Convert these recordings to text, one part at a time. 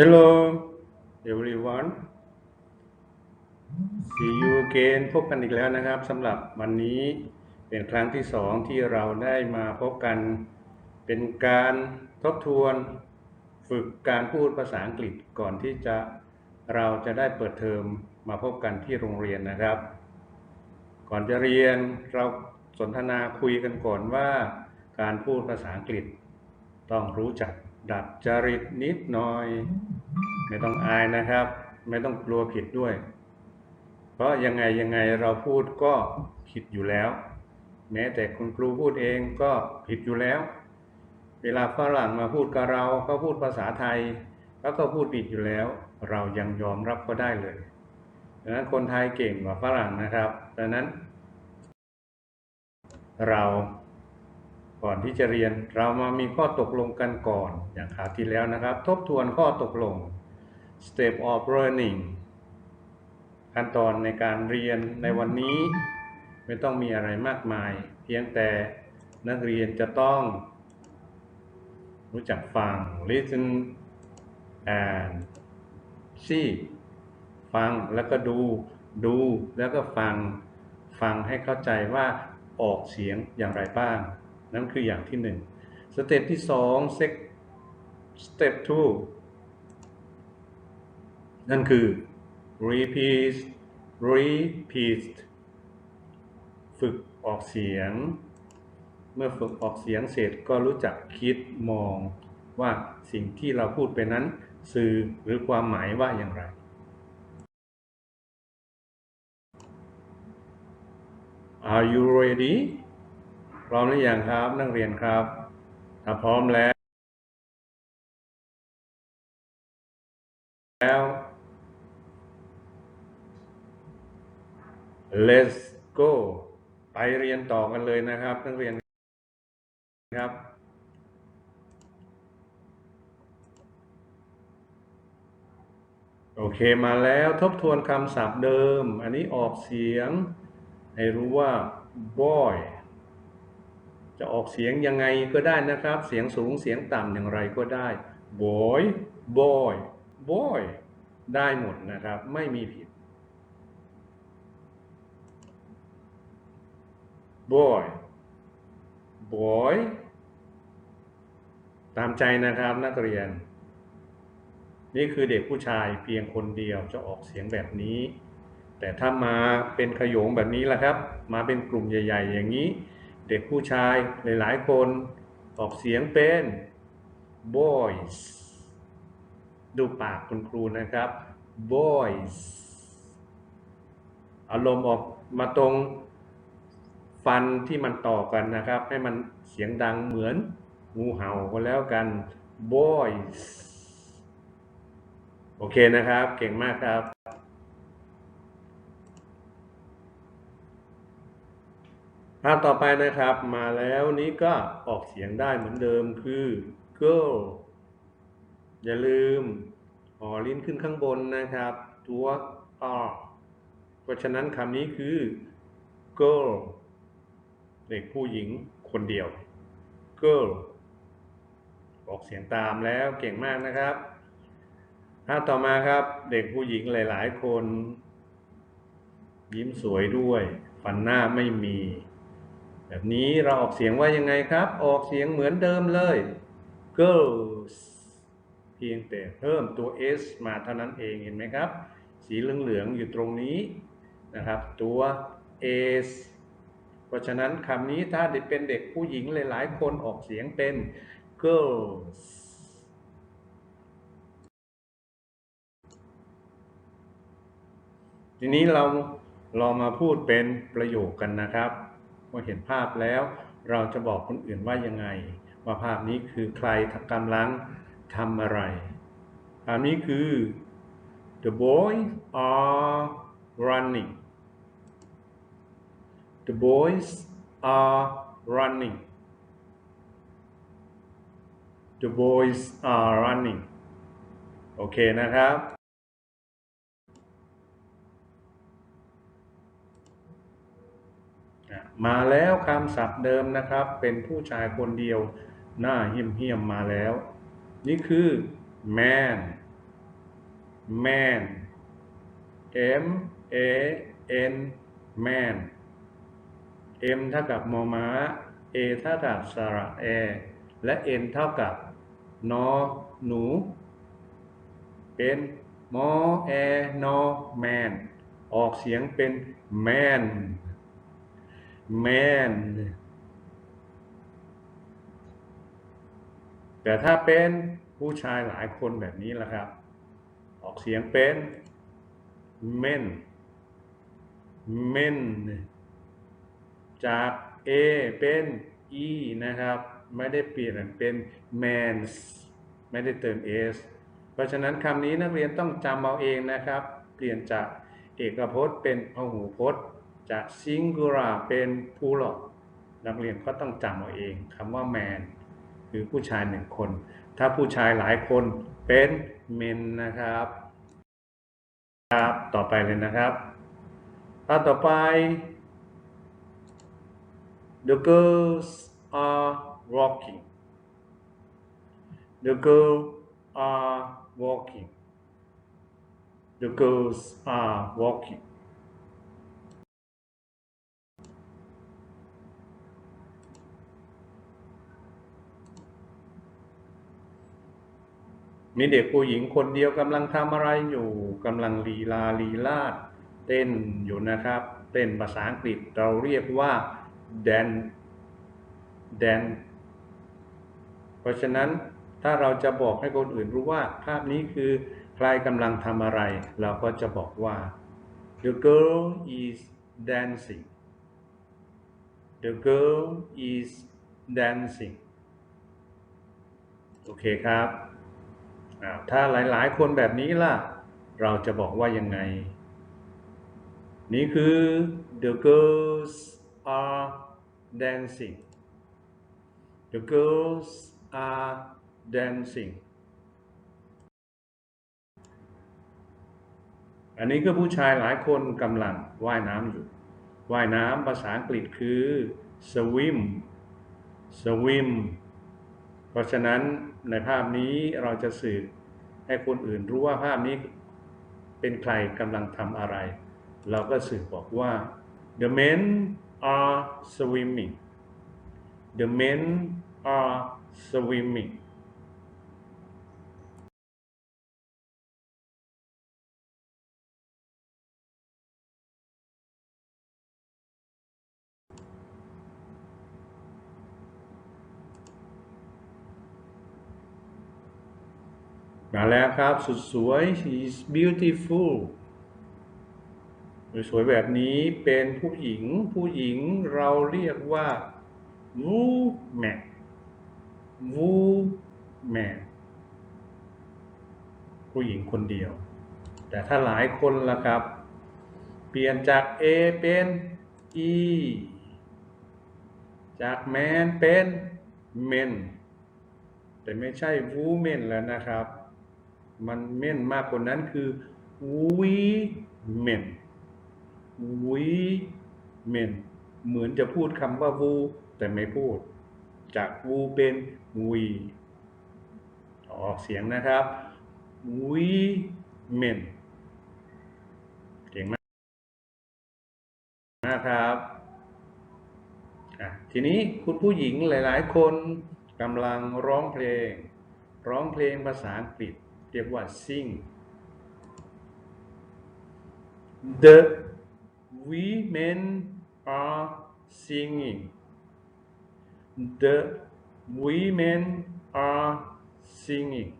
Hello everyone See you again พบกันอีกแล้วนะครับสำหรับวันนี้เป็นครั้งที่สองที่เราได้มาพบกันเป็นการทบทวนฝึกการพูดภาษาอังกฤษก่อนที่จะเราจะได้เปิดเทอมมาพบกันที่โรงเรียนนะครับ ก่อนจะเรียนเราสนทนาคุยกันก่อนว่า การพูดภาษาอังกฤษต้องรู้จัก ดัดจริตนิดหน่อย ไม่ต้องอายนะครับ ไม่ต้องกลัวผิดด้วย เพราะยังไงยังไงเราพูดก็ผิดอยู่แล้ว แม้แต่คุณครูพูดเองก็ผิดอยู่แล้ว เวลาฝรั่งมาพูดกับเราเขาพูดภาษาไทยแล้วก็พูดผิดอยู่แล้ว เรายังยอมรับก็ได้เลยดังนั้นคนไทยเก่งกว่าฝรั่งนะครับดังนั้น เรา ก่อนที่จะเรียนเรามามีข้อตกลงกันก่อน อย่างคราวที่แล้วนะครับ ทบทวนข้อตกลง step of learning ขั้นตอนในการเรียนในวันนี้ ไม่ต้องมีอะไรมากมาย เพียงแต่นักเรียนจะต้อง รู้จักฟัง listen and see ฟังแล้วก็ดู ดูแล้วก็ฟัง ฟังให้เข้าใจว่าออกเสียงอย่างไรบ้าง นั่นคืออย่างที่หนึ่งสเต็ปที่สองเซ็กสเต็ป two นั่นคือ repeat repeat ฝึกออกเสียง เมื่อฝึกออกเสียงเสร็จก็รู้จักคิดมองว่าสิ่งที่เราพูดไปนั้น สื่อหรือความหมายว่าอย่างไร Are you ready พร้อมหรือยังครับ นักเรียนครับ ถ้าพร้อมแล้วแล้ว let's go ไปเรียนต่อกันเลยนะครับ นักเรียนครับ โอเคมาแล้วทบทวนคำศัพท์เดิม อันนี้ออกเสียง ให้รู้ว่า boy จะออกเสียงยังไงก็ได้นะครับ เสียงสูงเสียงต่ำอย่างไรก็ได้ boy boy boy ได้หมดนะครับ ไม่มีผิด boy boy ตามใจนะครับนักเรียน นี่คือเด็กผู้ชายเพียงคนเดียวจะออกเสียงแบบนี้ แต่ถ้ามาเป็นขยงแบบนี้ล่ะครับ มาเป็นกลุ่มใหญ่ ๆ อย่างนี้ เด็กผู้ชายหลาย ๆ คนออกเสียงเป็น boys ดูปากคุณครูนะครับ boys อารมณ์ออกมาตรงฟันที่มันต่อกันนะครับ ให้มันเสียงดังเหมือนงูเห่าก็แล้วกัน boys โอเคนะครับ เก่งมากครับ ภาพต่อไปนะครับ มาแล้วนี้ก็ออกเสียงได้เหมือนเดิมคือ girl อย่าลืมหอลิ้นขึ้นข้างบนนะครับ ตัว r เพราะฉะนั้นคำนี้คือ girl เด็กผู้หญิงคนเดียว girl ออกเสียงตามแล้วเก่งมากนะครับภาพต่อมาครับ เด็กผู้หญิงหลาย ๆ คน ยิ้มสวยด้วย ฟันหน้าไม่มี แบบนี้เราออกเสียงว่ายังไงครับ ออกเสียงเหมือนเดิมเลย girls เพียงแต่เพิ่มตัว s มาเท่านั้นเองเห็นไหมครับ สีเหลืองๆอยู่ตรงนี้นะครับ ตัว s เพราะฉะนั้นคำนี้ถ้าเป็นเด็กผู้หญิงหลายๆคนออกเสียงเป็น girls ทีนี้เราลองมาพูดเป็นประโยคกันนะครับ เมื่อเห็นภาพแล้ว เราจะบอกคนอื่นว่ายังไง ว่าภาพนี้คือใครกำลังทำอะไร ภาพนี้คือ the boys are running the boys are running the boys are running โอเคนะครับ อะ มาแล้วคำศัพท์เดิมนะครับ เป็นผู้ชายคนเดียว หน้าเหี้ยมหี้มๆมาแล้ว นี่คือ man man M A N man M เท่ากับมอม้า A เท่ากับสระแอ และ N เท่ากับนอหนู เป็นมอแอนอแมนออกเสียงเป็น man man แต่ถ้าเป็นผู้ชายหลายคนแบบนี้ล่ะครับ ออกเสียงเป็น men men จาก A เป็น E นะครับ ไม่ได้เปลี่ยนเป็น mans ไม่ได้เติม s เพราะฉะนั้นคำนี้นักเรียนต้องจำเอาเองนะครับ เปลี่ยนจากเอกพจน์เป็นพหูพจน์ จาก singular เป็น plural นักเรียนก็ต้องจำเอาเองคำว่า man คือผู้ชายหนึ่งคน ถ้าผู้ชายหลายคนเป็น men นะครับ ครับ ต่อไปเลยนะครับภาพต่อไป The girls are walking The girls are walking The girls are walking มีเด็กผู้หญิงคนเดียวกำลังทำอะไรอยู่กำลังลีลาลีลาดเต้นอยู่นะครับเต้นภาษาอังกฤษเราเรียกว่า dan dan เพราะฉะนั้นถ้าเราจะบอกให้คนอื่นรู้ว่า ภาพนี้คือใครกำลังทำอะไร เราก็จะบอกว่า the girl is dancing the girl is dancing โอเคครับ ถ้าหลาย ๆ คนแบบนี้ล่ะ เราจะบอกว่ายังไง นี่คือ the girls are dancing the girls are dancing อันนี้ก็ผู้ชายหลายคนกำลังว่ายน้ำอยู่ ว่ายน้ำภาษาอังกฤษคือ swim swim เพราะฉะนั้นในภาพนี้เราจะสื่อให้คนอื่นรู้ว่าภาพนี้เป็นใครกำลังทำอะไร เราก็สื่อบอกว่า the men are swimming the men are swimming มาแล้วครับ สุดสวย she is beautiful สวยแบบนี้เป็นผู้หญิง ผู้หญิงเราเรียกว่า woman woman ผู้หญิงคนเดียว แต่ถ้าหลายคนล่ะครับ เปลี่ยนจาก A เป็น E จาก man เป็น men แต่ไม่ใช่ women แล้วนะครับ มันเม่นมากกว่านั้นคือ women women เหมือนจะพูดคำว่า wo แต่ไม่พูด จาก wo เป็น we ออกเสียงนะครับ women เก่งมากมาครับทีนี้คุณผู้หญิงหลาย ๆ คนกำลังร้องเพลง ร้องเพลงภาษาอังกฤษ เรียกว่า sing the women are singing the women are singing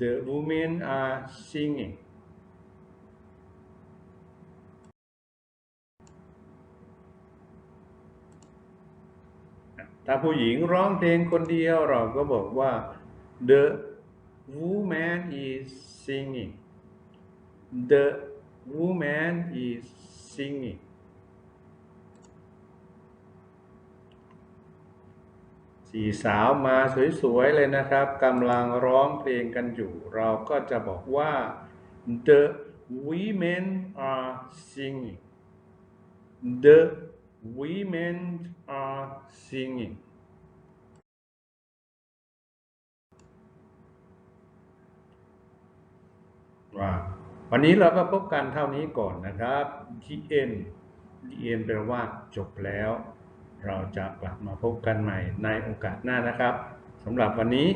the women are singing ถ้าผู้หญิงร้องเพลงคนเดียวเราก็บอกว่า the woman is singing the woman is singing สี่สาวมาสวยๆเลยนะครับกำลังร้องเพลงกันอยู่ เราก็จะบอกว่า the women are singing the women are singing ว่า วันนี้เราก็พบกันเท่านี้ก่อนนะครับ ที่เอ็นที่เอ็นแปลว่าจบแล้ว เราจะกลับมาพบกันใหม่ในโอกาสหน้านะครับสำหรับวันนี้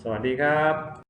สวัสดีครับ